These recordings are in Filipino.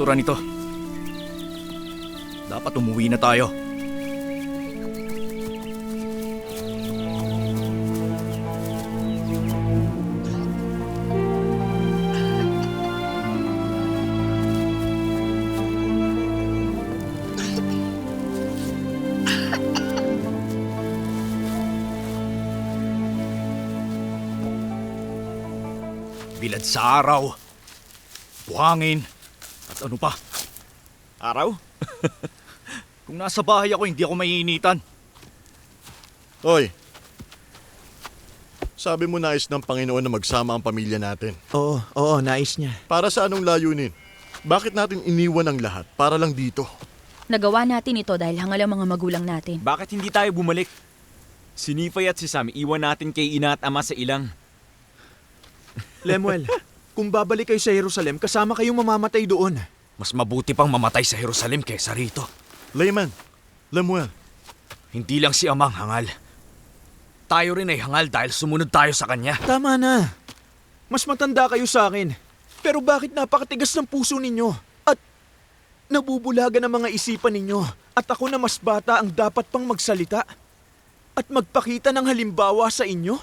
Walang katuturan ito. Dapat umuwi na tayo. Bilad sa araw, buhangin, at ano pa? Araw? Kung nasa bahay ako, hindi ako maiinitan. Hoy, sabi mo nais ng Panginoon na magsama ang pamilya natin. Oo, oo, nais niya. Para sa anong layunin? Bakit natin iniwan ang lahat para lang dito? Nagawa natin ito dahil hangal ang mga magulang natin. Bakit hindi tayo bumalik? Si Nifay at si Sam iwan natin kay ina at ama sa ilang. Lemuel, kung babalik kayo sa Jerusalem, kasama kayong mamamatay doon. Mas mabuti pang mamatay sa Jerusalem kaysa rito. Layman, Lemuel, Hindi lang si Amang hangal. Tayo rin ay hangal dahil sumunod tayo sa kanya. Tama na. Mas matanda kayo sa akin. Pero bakit napakatigas ng puso ninyo? At nabubulagan ang mga isipan ninyo. At ako na mas bata ang dapat pang magsalita. At magpakita ng halimbawa sa inyo?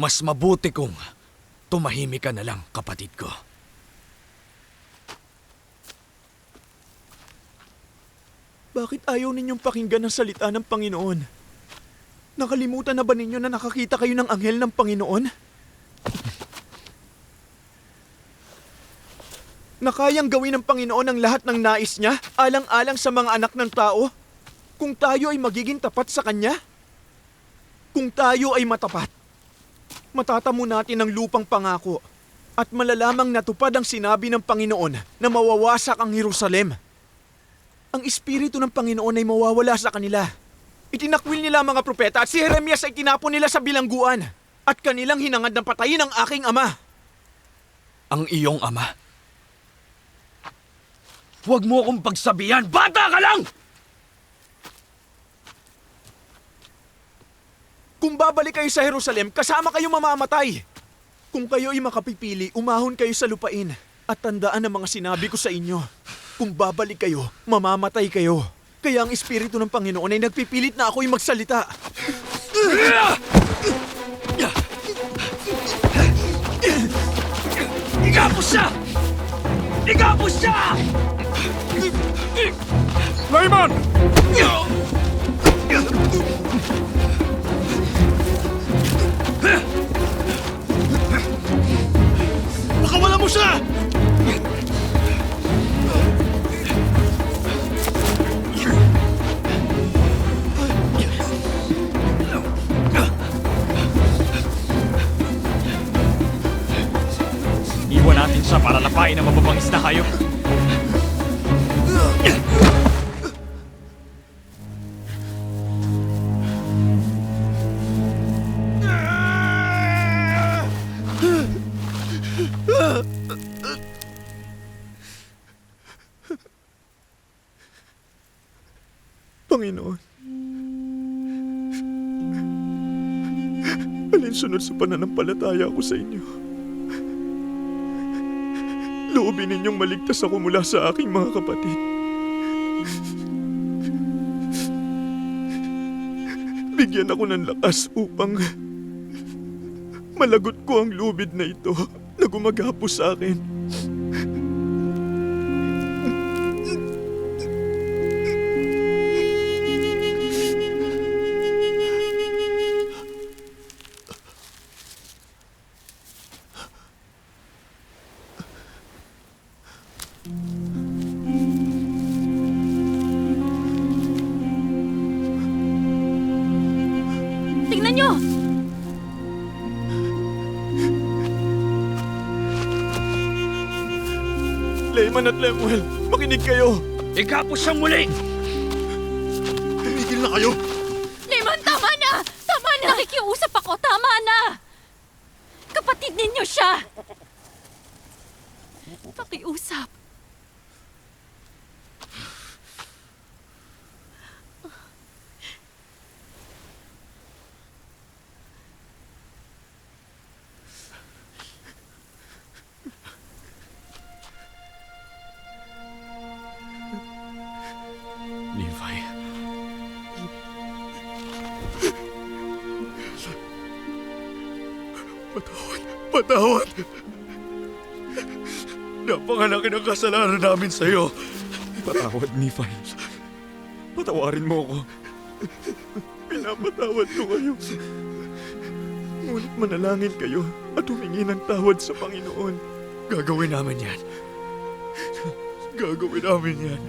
Mas mabuti kung tumahimik ka na lang, kapatid ko. Bakit ayaw ninyong pakinggan ang salita ng Panginoon? Nakalimutan na ba ninyo na nakakita kayo ng anghel ng Panginoon? Na kayang gawin ng Panginoon ang lahat ng nais niya, alang-alang sa mga anak ng tao? Kung tayo ay magiging tapat sa Kanya? Kung tayo ay matapat, matatamo natin ang lupang pangako at malalamang natupad ang sinabi ng Panginoon na mawawasak ang Jerusalem ang espiritu ng Panginoon ay mawawala sa kanila. Itinakwil nila ang mga propeta at si Jeremias ay tinapon nila sa bilangguan at kanilang hinangad ng patayin ang aking ama. Ang iyong ama. Huwag mo akong pagsabihan! Bata ka lang! Babalik kayo sa Jerusalem, kasama kayo mamamatay. Kung kayo ay makapipili, umahon kayo sa lupain at tandaan ang mga sinabi ko sa inyo. Kung babalik kayo, mamamatay kayo. Kaya ang espiritu ng Panginoon ay nagpipilit na ako'y magsalita. Igapos siya! Igapos siya! Layman! Nakawala siya para lapain ang mababangis na hayop. Panginoon. Alinsunod sa pananampalataya ko sa inyo. Loobin ninyong maligtas ako mula sa aking mga kapatid. Bigyan ako ng lakas upang malagot ko ang lubid na ito. na gumagapos sa akin. Layman at Lemuel, makinig kayo! Ikapos siyang muli! Tumigil na kayo! Lemon, tama na! Tama na! Nakikiusap ako, tama na! Kapatid ninyo siya! Pakiusap. Patawad! Patawad! Napakalaki ng kasalanan namin sa'yo. Patawad, Nephi. Patawarin mo ako. Pinapatawad ko kayo. Ngunit manalangin kayo at humingi ng tawad sa Panginoon. Gagawin namin yan. Gagawin namin yan.